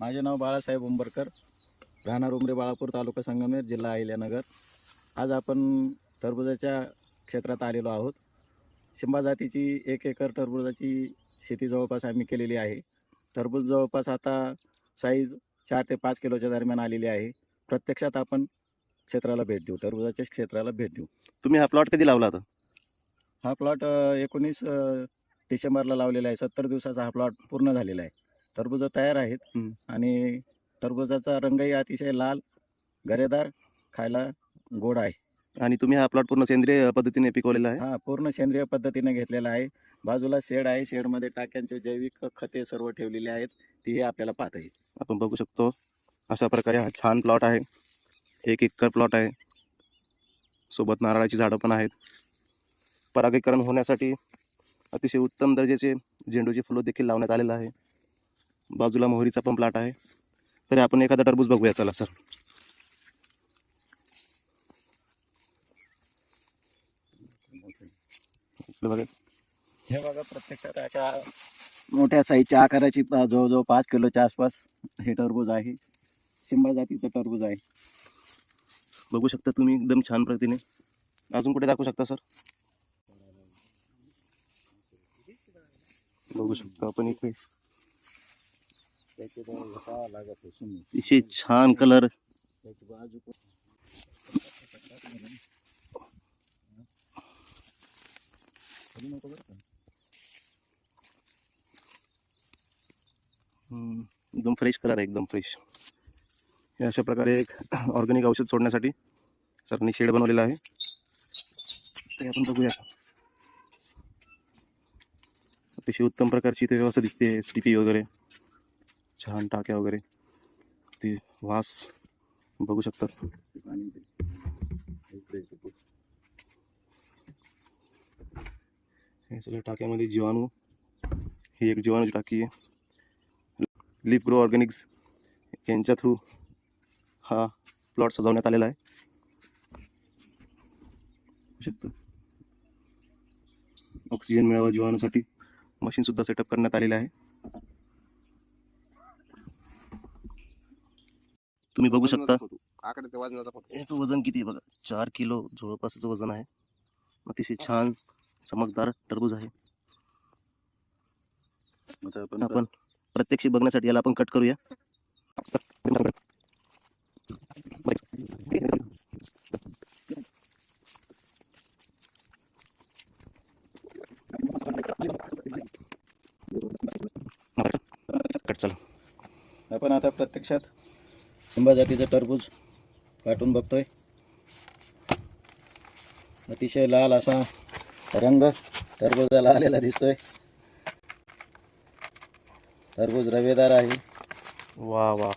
माझे नाव बाळासाहेब उंबरकर. राहणार उमरे बाळापूर तालुका संगमेर जिल्हा अहिल्यानगर. आज आपण टरबुजाच्या क्षेत्रात आलेलो आहोत. शिंबा जातीची एक एकर टरबुजाची शेती जवळपास आम्ही केलेली आहे. टरबूज जवळपास आता साईज चार ते पाच किलोच्या दरम्यान आलेली आहे. प्रत्यक्षात आपण क्षेत्राला भेट देऊ टरबुजाच्या क्षेत्राला भेट देऊ. तुम्ही हा प्लॉट कधी लावला होता? हा प्लॉट एकोणीस डिसेंबरला लावलेला आहे. सत्तर दिवसाचा हा प्लॉट पूर्ण झालेला आहे. टरबुजं तयार आहेत. आणि टरबुजाचा रंगही अतिशय लाल गरेदार खायला गोड आहे. आणि तुम्ही हा प्लॉट पूर्ण सेंद्रिय पद्धतीने पिकवलेला आहे? हा पूर्ण सेंद्रिय पद्धतीने घेतलेला आहे. बाजूला शेड आहे. शेडमध्ये टाक्यांचे जैविक खते सर्व ठेवलेले आहेत. तीही आपल्याला पाहता येईल. आपण बघू शकतो. अशा प्रकारे हा छान प्लॉट आहे. एक एकर प्लॉट आहे. सोबत नारळाची झाडं पण आहेत. परागीकरण होण्यासाठी अतिशय उत्तम दर्जाचे झेंडूची फुलं देखील लावण्यात आलेलं आहे. बाजूला मोहरीचा पण प्लॉट आहे. तरी आपण एखादा टरबूज बघूया. चला सर बघा. हे बघा प्रत्यक्षात अशा मोठ्या साईजच्या आकाराची जवळजवळ पाच किलोच्या आसपास हे टरबूज आहे. शिंबा जातीचं टरबूज आहे. बघू शकता तुम्ही एकदम छान पद्धतीने अजून कुठे दाखवू शकता सर बघू शकता आपण इथे. अतिशय छान कलर। एकदम फ्रेश कलर आहे, एकदम फ्रेश हे अशा प्रकारे एक ऑर्गॅनिक औषध सोडण्यासाठी सरांनी शेड बनवलेला आहे. ते आपण अतिशय उत्तम प्रकारची इथे व्यवस्था दिसते एस टी पी वगैरे. छान टाक्या वगैरे. ते वास बघू शकतात. हे सगळ्या टाक्यामध्ये जीवाणू. ही एक जीवाणूची टाकी आहे. लिप ग्रो ऑर्गॅनिक्स यांच्या थ्रू हा प्लॉट सजवण्यात आलेला आहे. ऑक्सिजन मिळावा जीवाणूसाठी. मशीन सुद्धा सेटअप करण्यात आलेलं आहे. तुम्ही बघू शकता. आकडे ते वजनाचा फक्त याचं वजन किती आहे बघा. चार किलो जवळपासचं वजन आहे. अतिशय छान चमकदार टरबूज आहे. आपण प्रत्यक्ष बघण्यासाठी याला आपण कट करूया. कट चला आपण आता प्रत्यक्षात शिंबा जातीचं टरबूज काटून बघतोय. अतिशय लाल असा रंग टरबूजाला आलेला दिसतोय. टरबूज रवेदार आहे. वा वा.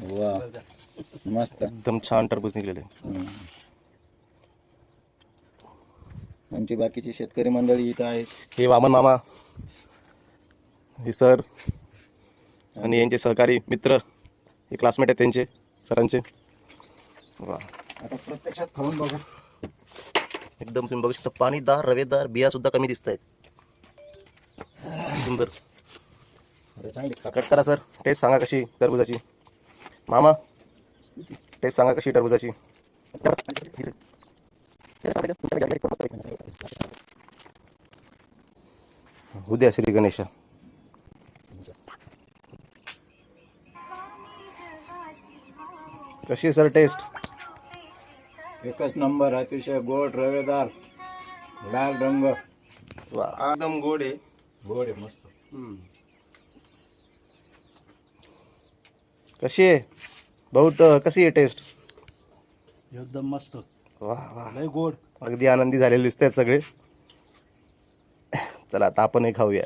वा मस्त. एकदम छान टरबूज निघलेले. आमची बाकीची शेतकरी मंडळी इथं आहेत. हे वामन मामा. हे सर. आणि यांचे सहकारी मित्र. हे क्लासमेट आहेत त्यांचे सरांचे. वा. आता प्रत्यक्षात खाऊन बघा. एकदम तुम्ही बघू शकता पाणीदार रवेदार बिया सुद्धा कमी दिसत आहेत सुंदर चांगली कट करा सर. टेस्ट सांगा कशी टरबुजाची. मामा टेस्ट सांगा कशी टरबुजाची. उद्या श्री गणेशा. कशी आहे सर टेस्ट एकच नंबर अतिशय गोड रवेदार लाल रंग. वा. एकदम गोड आहे. गोड आहे मस्त. कशी आहे? बहुत कशी आहे टेस्ट एकदम मस्त. वा वा. लय गोड. अगदी आनंदी झालेले दिसत आहेत सगळे. चला आता आपणही खाऊया.